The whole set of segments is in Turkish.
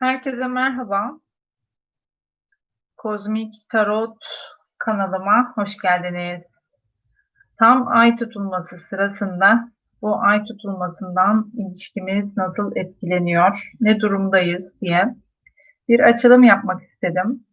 Herkese merhaba. Kozmik Tarot kanalıma hoş geldiniz. Tam ay tutulması sırasında bu ay tutulmasından ilişkimiz nasıl etkileniyor, ne durumdayız diye bir açılım yapmak istedim.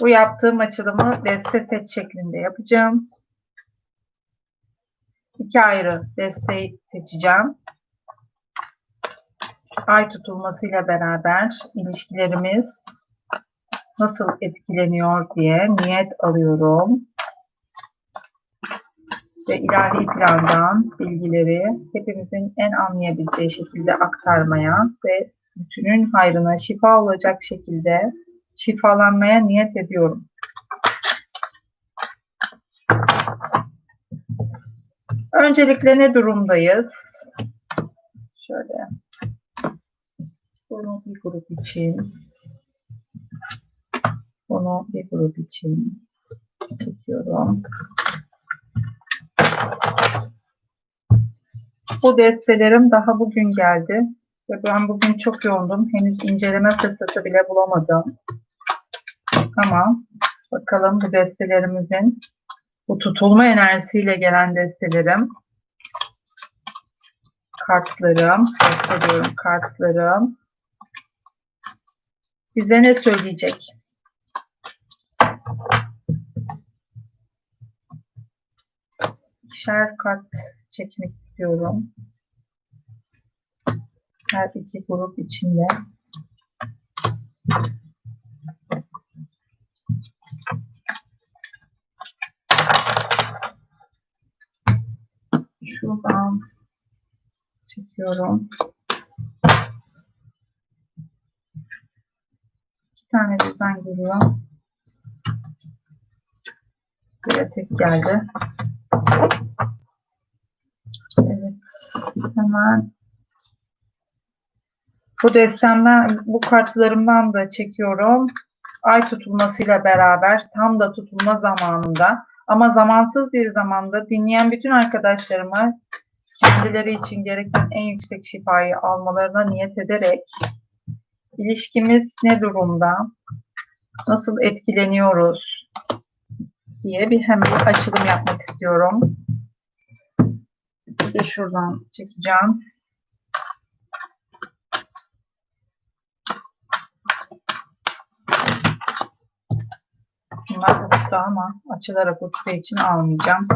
Bu yaptığım açılımı deste set şeklinde yapacağım. İki ayrı desteği seçeceğim ay tutulmasıyla beraber ilişkilerimiz nasıl etkileniyor diye niyet alıyorum. Ve ilahi plandan bilgileri hepimizin en anlayabileceği şekilde aktarmaya ve bütünün hayrına şifa olacak şekilde şifalanmaya niyet ediyorum. Öncelikle ne durumdayız? Şöyle bir grup için bunu bir grup için çekiyorum. Bu destelerim daha bugün geldi ve ben bugün çok yoğundum. Henüz inceleme fırsatı bile bulamadım. Ama bakalım bu destelerimizin bu tutulma enerjisiyle gelen destelerim kartlarım, gösteriyorum kartlarım bize ne söyleyecek? İkişer kart çekmek istiyorum. Her iki grup içinde. Şuradan çekiyorum. Tane birden geliyor. Buraya tek geldi. Evet. Hemen bu destemden, bu kartlarımdan da çekiyorum. Ay tutulmasıyla beraber tam da tutulma zamanında ama zamansız bir zamanda dinleyen bütün arkadaşlarıma kendileri için gereken en yüksek şifayı almalarına niyet ederek ilişkimiz ne durumda, nasıl etkileniyoruz diye bir hem bir açılım yapmak istiyorum. Bir de şuradan çekeceğim. Bunlar uçtu ama açılarak uçtuğu için almayacağım.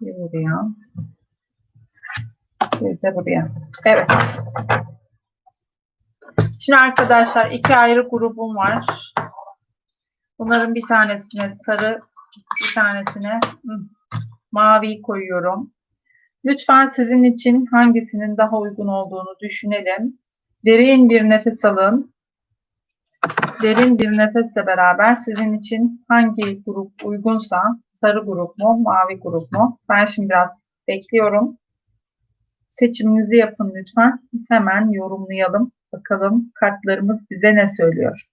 Bir Bir de buraya. Evet. Şimdi arkadaşlar iki ayrı grubum var. Bunların bir tanesine sarı, bir tanesine mavi koyuyorum. Lütfen sizin için hangisinin daha uygun olduğunu düşünelim. Derin bir nefes alın. Derin bir nefesle beraber sizin için hangi grup uygunsa sarı grup mu, mavi grup mu? Ben şimdi biraz bekliyorum. Seçiminizi yapın lütfen. Hemen yorumlayalım. Bakalım kartlarımız bize ne söylüyor.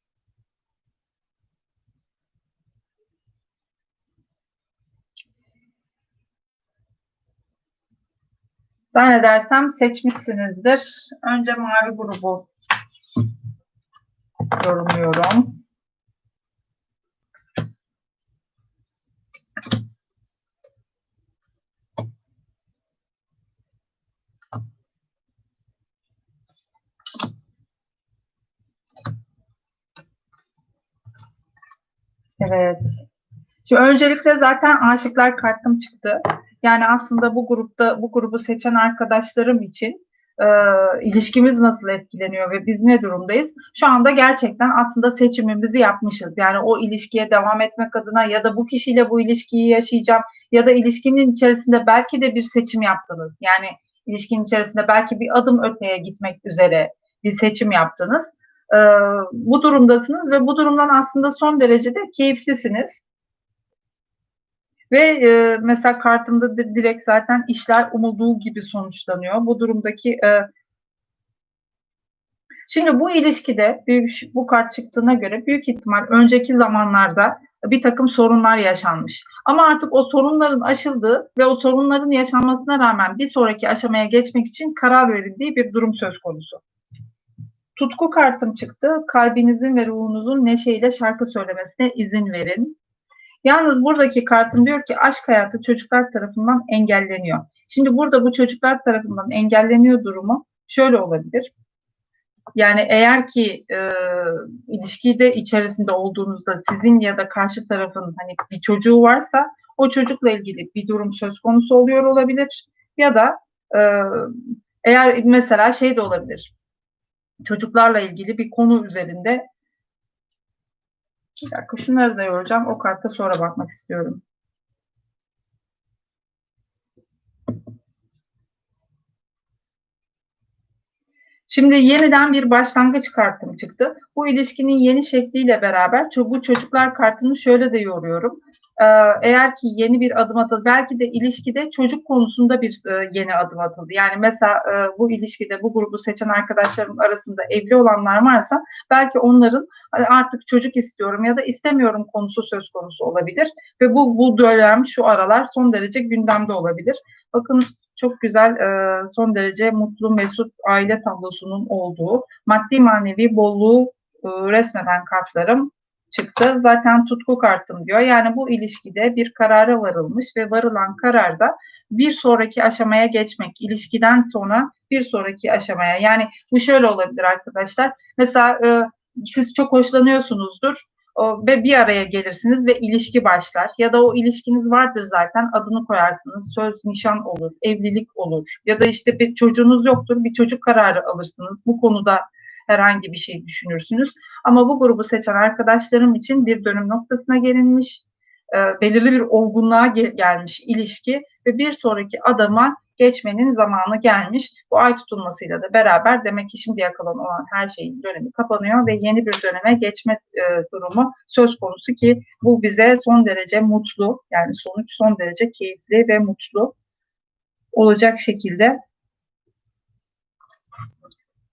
Zannedersem seçmişsinizdir. Önce mavi grubu yorumluyorum. Evet. Şimdi öncelikle zaten aşıklar kartım çıktı. Yani aslında bu grupta bu grubu seçen arkadaşlarım için e, ilişkimiz nasıl etkileniyor ve biz ne durumdayız? Şu anda gerçekten aslında seçimimizi yapmışız. Yani o ilişkiye devam etmek adına ya da bu kişiyle bu ilişkiyi yaşayacağım ya da ilişkinin içerisinde belki de bir seçim yaptınız. Yani ilişkinin içerisinde belki bir adım öteye gitmek üzere bir seçim yaptınız. E, bu durumdasınız ve bu durumdan aslında son derece de keyiflisiniz. Ve e, mesela kartımda direkt zaten işler umulduğu gibi sonuçlanıyor. Bu durumdaki e, şimdi bu ilişkide bir, bu kart çıktığına göre büyük ihtimal önceki zamanlarda bir takım sorunlar yaşanmış. Ama artık o sorunların aşıldığı ve o sorunların yaşanmasına rağmen bir sonraki aşamaya geçmek için karar verildiği bir durum söz konusu. Tutku kartım çıktı. Kalbinizin ve ruhunuzun neşeyle şarkı söylemesine izin verin. Yalnız buradaki kartım diyor ki aşk hayatı çocuklar tarafından engelleniyor. Şimdi burada bu çocuklar tarafından engelleniyor durumu şöyle olabilir. Yani eğer ki e, ilişkide içerisinde olduğunuzda sizin ya da karşı tarafın hani bir çocuğu varsa o çocukla ilgili bir durum söz konusu oluyor olabilir. Ya da e, eğer mesela şey de olabilir. Çocuklarla ilgili bir konu üzerinde bir dakika şunları da yoracağım. O kartta sonra bakmak istiyorum. Şimdi yeniden bir başlangıç kartım çıktı. Bu ilişkinin yeni şekliyle beraber bu çocuklar kartını şöyle de yoruyorum. Ee, eğer ki yeni bir adım atıldı, belki de ilişkide çocuk konusunda bir e, yeni adım atıldı. Yani mesela e, bu ilişkide bu grubu seçen arkadaşlarım arasında evli olanlar varsa belki onların artık çocuk istiyorum ya da istemiyorum konusu söz konusu olabilir. Ve bu, bu dönem şu aralar son derece gündemde olabilir. Bakın çok güzel e, son derece mutlu mesut aile tablosunun olduğu maddi manevi bolluğu resmeden kartlarım çıktı. Zaten tutku kartım diyor. Yani bu ilişkide bir karara varılmış ve varılan kararda bir sonraki aşamaya geçmek, ilişkiden sonra bir sonraki aşamaya. Yani bu şöyle olabilir arkadaşlar. Mesela e, siz çok hoşlanıyorsunuzdur o, ve bir araya gelirsiniz ve ilişki başlar. Ya da o ilişkiniz vardır zaten adını koyarsınız. Söz, nişan olur, evlilik olur. Ya da işte bir çocuğunuz yoktur, bir çocuk kararı alırsınız. Bu konuda herhangi bir şey düşünürsünüz. Ama bu grubu seçen arkadaşlarım için bir dönüm noktasına gelinmiş, e, belirli bir olgunluğa gel- gelmiş ilişki ve bir sonraki adama geçmenin zamanı gelmiş. Bu ay tutulmasıyla da beraber demek ki şimdiye kalan olan her şeyin dönemi kapanıyor ve yeni bir döneme geçme e, durumu söz konusu ki bu bize son derece mutlu yani sonuç son derece keyifli ve mutlu olacak şekilde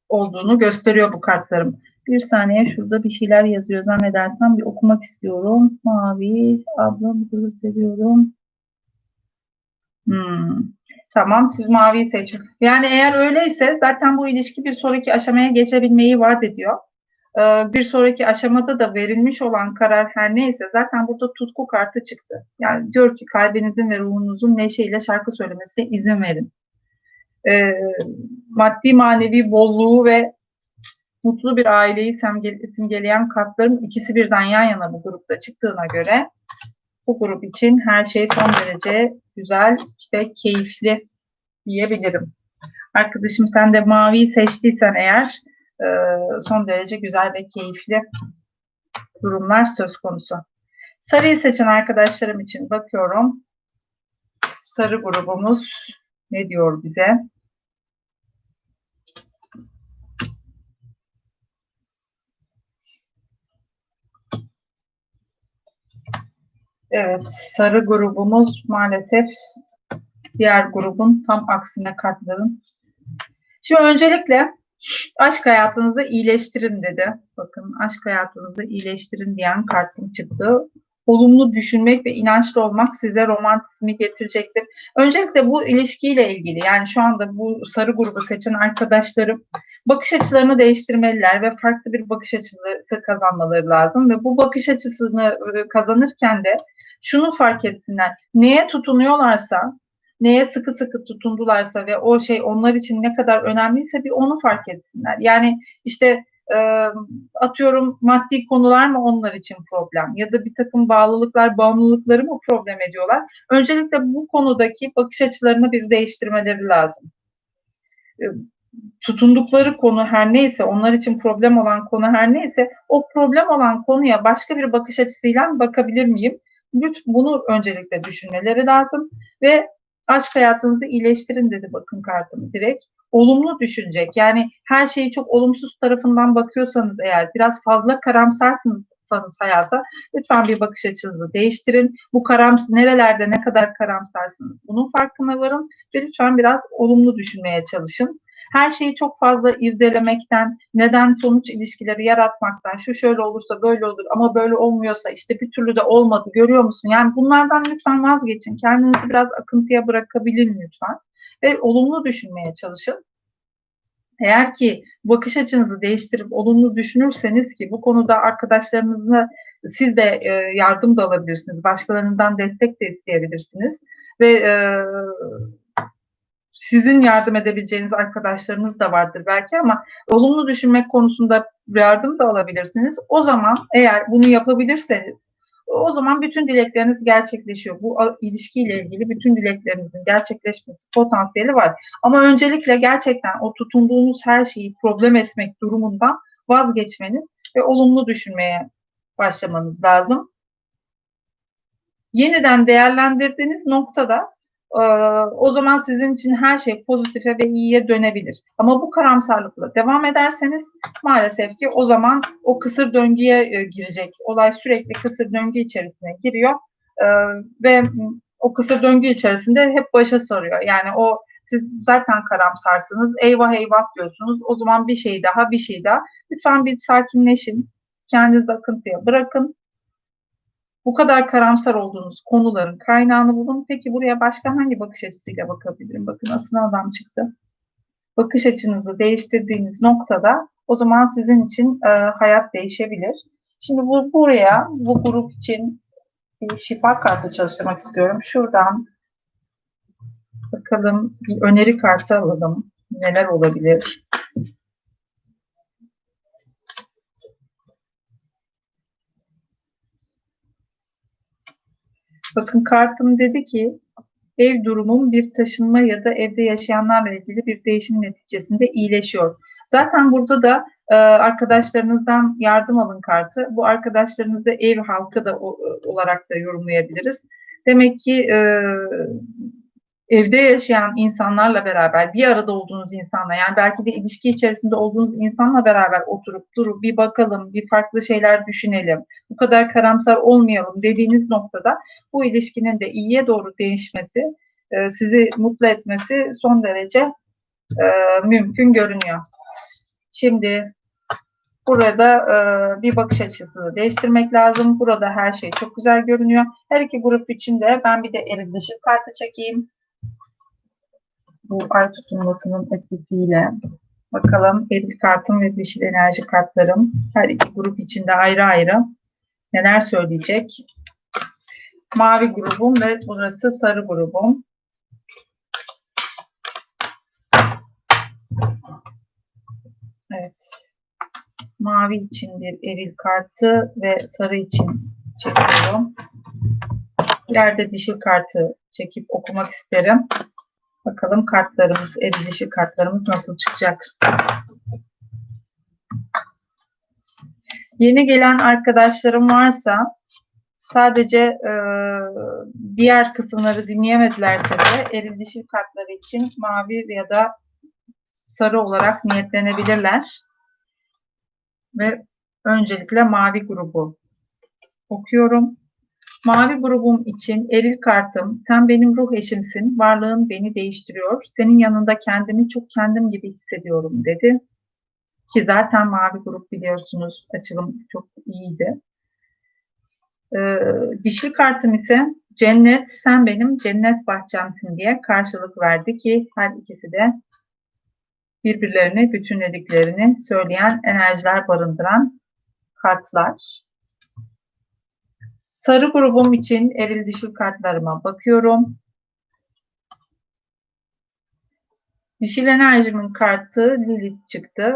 olduğunu gösteriyor bu kartlarım. Bir saniye şurada bir şeyler yazıyor zannedersem bir okumak istiyorum. Mavi, ablam kızı seviyorum. Hmm. Tamam siz maviyi seçin. Yani eğer öyleyse zaten bu ilişki bir sonraki aşamaya geçebilmeyi vaat ediyor. Ee, bir sonraki aşamada da verilmiş olan karar her neyse zaten burada tutku kartı çıktı. Yani diyor ki kalbinizin ve ruhunuzun neşeyle şarkı söylemesine izin verin. Ee, maddi manevi bolluğu ve mutlu bir aileyi simgeleyen kartların ikisi birden yan yana bu grupta çıktığına göre bu grup için her şey son derece güzel ve keyifli diyebilirim. Arkadaşım sen de maviyi seçtiysen eğer e, son derece güzel ve keyifli durumlar söz konusu. Sarıyı seçen arkadaşlarım için bakıyorum. Sarı grubumuz ne diyor bize? Evet, sarı grubumuz maalesef diğer grubun tam aksine kartların. Şimdi öncelikle aşk hayatınızı iyileştirin dedi. Bakın aşk hayatınızı iyileştirin diyen kartım çıktı. Olumlu düşünmek ve inançlı olmak size romantizmi getirecektir. Öncelikle bu ilişkiyle ilgili yani şu anda bu sarı grubu seçen arkadaşlarım bakış açılarını değiştirmeliler ve farklı bir bakış açısı kazanmaları lazım ve bu bakış açısını kazanırken de şunu fark etsinler. Neye tutunuyorlarsa, neye sıkı sıkı tutundularsa ve o şey onlar için ne kadar önemliyse bir onu fark etsinler. Yani işte e, atıyorum maddi konular mı onlar için problem ya da bir takım bağlılıklar, bağımlılıkları mı problem ediyorlar? Öncelikle bu konudaki bakış açılarını bir değiştirmeleri lazım. E, tutundukları konu her neyse, onlar için problem olan konu her neyse, o problem olan konuya başka bir bakış açısıyla bakabilir miyim? Lütfen bunu öncelikle düşünmeleri lazım ve aşk hayatınızı iyileştirin dedi bakın kartım direkt. Olumlu düşünecek. Yani her şeyi çok olumsuz tarafından bakıyorsanız eğer biraz fazla karamsarsınız hayata lütfen bir bakış açınızı değiştirin. Bu karams nerelerde ne kadar karamsarsınız bunun farkına varın ve lütfen biraz olumlu düşünmeye çalışın. Her şeyi çok fazla irdelemekten, neden sonuç ilişkileri yaratmaktan, şu şöyle olursa böyle olur ama böyle olmuyorsa işte bir türlü de olmadı görüyor musun? Yani bunlardan lütfen vazgeçin. Kendinizi biraz akıntıya bırakabilin lütfen. Ve olumlu düşünmeye çalışın. Eğer ki bakış açınızı değiştirip olumlu düşünürseniz ki bu konuda arkadaşlarınızla siz de e, yardım da alabilirsiniz. Başkalarından destek de isteyebilirsiniz. Ve e, sizin yardım edebileceğiniz arkadaşlarınız da vardır belki ama olumlu düşünmek konusunda yardım da alabilirsiniz. O zaman eğer bunu yapabilirseniz o zaman bütün dilekleriniz gerçekleşiyor. Bu ilişkiyle ilgili bütün dileklerinizin gerçekleşmesi potansiyeli var. Ama öncelikle gerçekten o tutunduğunuz her şeyi problem etmek durumundan vazgeçmeniz ve olumlu düşünmeye başlamanız lazım. Yeniden değerlendirdiğiniz noktada o zaman sizin için her şey pozitife ve iyiye dönebilir. Ama bu karamsarlıkla devam ederseniz maalesef ki o zaman o kısır döngüye girecek. Olay sürekli kısır döngü içerisine giriyor ve o kısır döngü içerisinde hep başa sarıyor. Yani o siz zaten karamsarsınız, eyvah eyvah diyorsunuz. O zaman bir şey daha, bir şey daha. Lütfen bir sakinleşin, kendinizi akıntıya bırakın bu kadar karamsar olduğunuz konuların kaynağını bulun. Peki buraya başka hangi bakış açısıyla bakabilirim? Bakın asıl adam çıktı. Bakış açınızı değiştirdiğiniz noktada o zaman sizin için e, hayat değişebilir. Şimdi bu buraya bu grup için bir şifa kartı çalıştırmak istiyorum. Şuradan bakalım bir öneri kartı alalım. Neler olabilir? Bakın kartım dedi ki ev durumum bir taşınma ya da evde yaşayanlarla ilgili bir değişim neticesinde iyileşiyor. Zaten burada da e, arkadaşlarınızdan yardım alın kartı. Bu arkadaşlarınızı ev halkı da o, olarak da yorumlayabiliriz. Demek ki e, evde yaşayan insanlarla beraber bir arada olduğunuz insanla yani belki de ilişki içerisinde olduğunuz insanla beraber oturup durup bir bakalım, bir farklı şeyler düşünelim, bu kadar karamsar olmayalım dediğiniz noktada bu ilişkinin de iyiye doğru değişmesi, e, sizi mutlu etmesi son derece e, mümkün görünüyor. Şimdi burada e, bir bakış açısını değiştirmek lazım. Burada her şey çok güzel görünüyor. Her iki grup için de ben bir de eril kartı çekeyim bu ay tutulmasının etkisiyle bakalım eril kartım ve dişil enerji kartlarım her iki grup içinde ayrı ayrı neler söyleyecek. Mavi grubum ve burası sarı grubum. Evet. Mavi için bir eril kartı ve sarı için çekiyorum. İleride dişil kartı çekip okumak isterim. Bakalım kartlarımız, evlileşik kartlarımız nasıl çıkacak? Yeni gelen arkadaşlarım varsa sadece e, diğer kısımları dinleyemedilerse de eril kartları için mavi ya da sarı olarak niyetlenebilirler. Ve öncelikle mavi grubu okuyorum. Mavi grubum için eril kartım, sen benim ruh eşimsin, varlığın beni değiştiriyor, senin yanında kendimi çok kendim gibi hissediyorum dedi. Ki zaten mavi grup biliyorsunuz açılım çok iyiydi. Ee, dişli kartım ise cennet, sen benim cennet bahçemsin diye karşılık verdi ki her ikisi de birbirlerini bütünlediklerini söyleyen enerjiler barındıran kartlar. Sarı grubum için eril dişil kartlarıma bakıyorum. Dişil enerjimin kartı Lilith çıktı.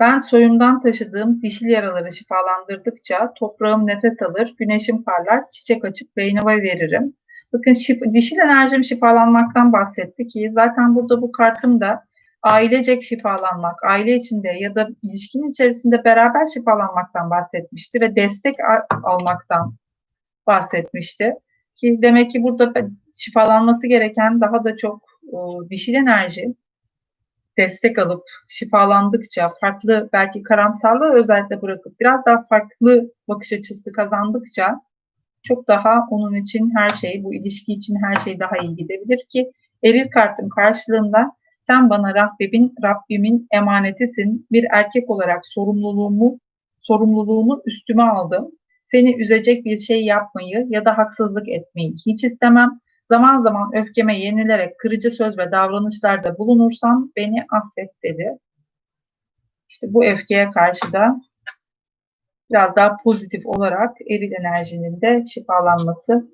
Ben soyumdan taşıdığım dişil yaraları şifalandırdıkça toprağım nefes alır, güneşim parlar, çiçek açıp beynime veririm. Bakın şif dişil enerjim şifalanmaktan bahsetti ki zaten burada bu kartım da ailecek şifalanmak, aile içinde ya da ilişkinin içerisinde beraber şifalanmaktan bahsetmişti ve destek almaktan bahsetmişti. Ki demek ki burada şifalanması gereken daha da çok o, dişil enerji destek alıp şifalandıkça, farklı belki karamsarlığı özellikle bırakıp biraz daha farklı bakış açısı kazandıkça çok daha onun için her şey, bu ilişki için her şey daha iyi gidebilir ki eril kartın karşılığında Sen bana Rabbim, Rabbimin emanetisin. Bir erkek olarak sorumluluğumu, sorumluluğunu üstüme aldım. Seni üzecek bir şey yapmayı ya da haksızlık etmeyi hiç istemem. Zaman zaman öfkeme yenilerek kırıcı söz ve davranışlarda bulunursan beni affet dedi. İşte bu öfkeye karşı da biraz daha pozitif olarak eril enerjinin de şifalanması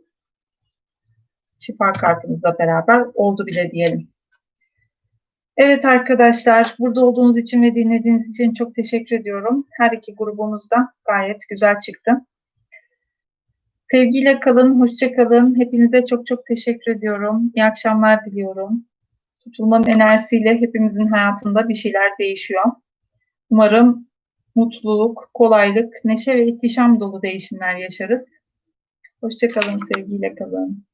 şifa kartımızla beraber oldu bile diyelim. Evet arkadaşlar, burada olduğunuz için ve dinlediğiniz için çok teşekkür ediyorum. Her iki grubumuz da gayet güzel çıktı. Sevgiyle kalın, hoşça kalın. Hepinize çok çok teşekkür ediyorum. İyi akşamlar diliyorum. Tutulmanın enerjisiyle hepimizin hayatında bir şeyler değişiyor. Umarım mutluluk, kolaylık, neşe ve ihtişam dolu değişimler yaşarız. Hoşça kalın, sevgiyle kalın.